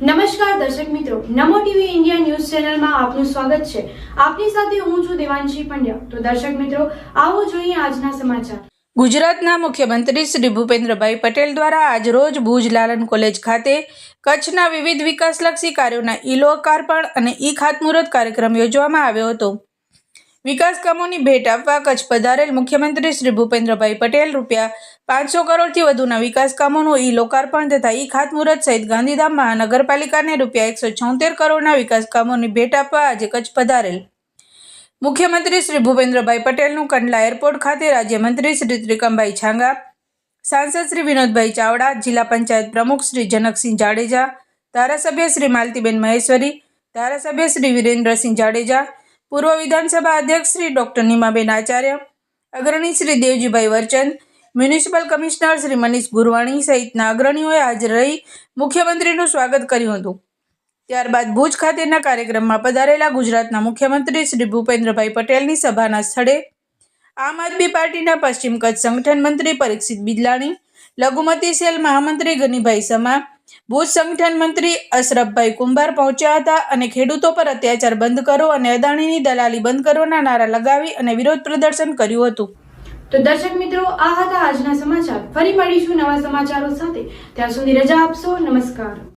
નમસ્કાર દર્શક મિત્રો, નમો ટીવી ઇન્ડિયા ન્યૂઝ ચેનલમાં આપનું સ્વાગત છે. આપની સાથે હું છું દેવાંશી પંડ્યા. તો દર્શક મિત્રો, આવો જોઈએ આજના સમાચાર. ગુજરાતના મુખ્યમંત્રી શ્રી ભૂપેન્દ્રભાઈ પટેલ દ્વારા આજરોજ ભુજ લાલન કોલેજ ખાતે કચ્છના વિવિધ વિકાસલક્ષી કાર્યોના ઈ લોકાર્પણ અને ઈ ખાતમુહૂર્ત કાર્યક્રમ યોજવામાં આવ્યો હતો. વિકાસ કામોની ભેટ આપવા કચ્છ પધારેલ મુખ્યમંત્રી શ્રી ભૂપેન્દ્રભાઈ પટેલ રૂપિયા પાંચસો કરોડથી વધુના વિકાસ કામોનું ઈ લોકાર્પણ તથા ઈ ખાતમુહૂર્ત સહિત ગાંધીધામ મહાનગરપાલિકાને રૂપિયા એકસો છોતેર કરોડના વિકાસ કામોની ભેટ આપવા આજે કચ્છ પધારેલ. મુખ્યમંત્રી શ્રી ભૂપેન્દ્રભાઈ પટેલનું કંડલા એરપોર્ટ ખાતે રાજ્યમંત્રી શ્રી ત્રિકમભાઈ છાંગા, સાંસદ શ્રી વિનોદભાઈ ચાવડા, જિલ્લા પંચાયત પ્રમુખ શ્રી જનકસિંહ જાડેજા, ધારાસભ્ય શ્રી માલતીબેન મહેશ્વરી, ધારાસભ્ય શ્રી વિરેન્દ્રસિંહ જાડેજા પૂર્વ વિધાનસભા અધ્યક્ષ શ્રી ડોક્ટર નીમાબેન આચાર્ય, અગ્રણી શ્રી દેવજીભાઈ વરચંદ, મ્યુનિસિપલ કમિશનર શ્રી મનીષ ગુરવાણી સહિતના અગ્રણીઓએ હાજર રહી મુખ્યમંત્રીનું સ્વાગત કર્યું હતું. ત્યારબાદ ભુજ ખાતેના કાર્યક્રમમાં પધારેલા ગુજરાતના મુખ્યમંત્રી શ્રી ભૂપેન્દ્રભાઈ પટેલની સભાના સ્થળે આમ આદમી પાર્ટીના પશ્ચિમ કચ્છ સંગઠન મંત્રી પરીક્ષિત બિદલાણી લઘુમતી સેલ મહામંત્રી ગનીભાઈ સમા, ભુજ સંગઠન મંત્રી અશરફભાઈ કુંભાર પહોંચ્યા હતા અને ખેડૂતો પર અત્યાચાર બંધ કરો અને અદાણીની દલાલી બંધ કરોના નારા લગાવી અને વિરોધ પ્રદર્શન કર્યું હતું. તો દર્શક મિત્રો, આ હતા આજના સમાચાર. ફરી મળીશું નવા સમાચારો સાથે. ત્યાં સુધી રજા આપશો. નમસ્કાર.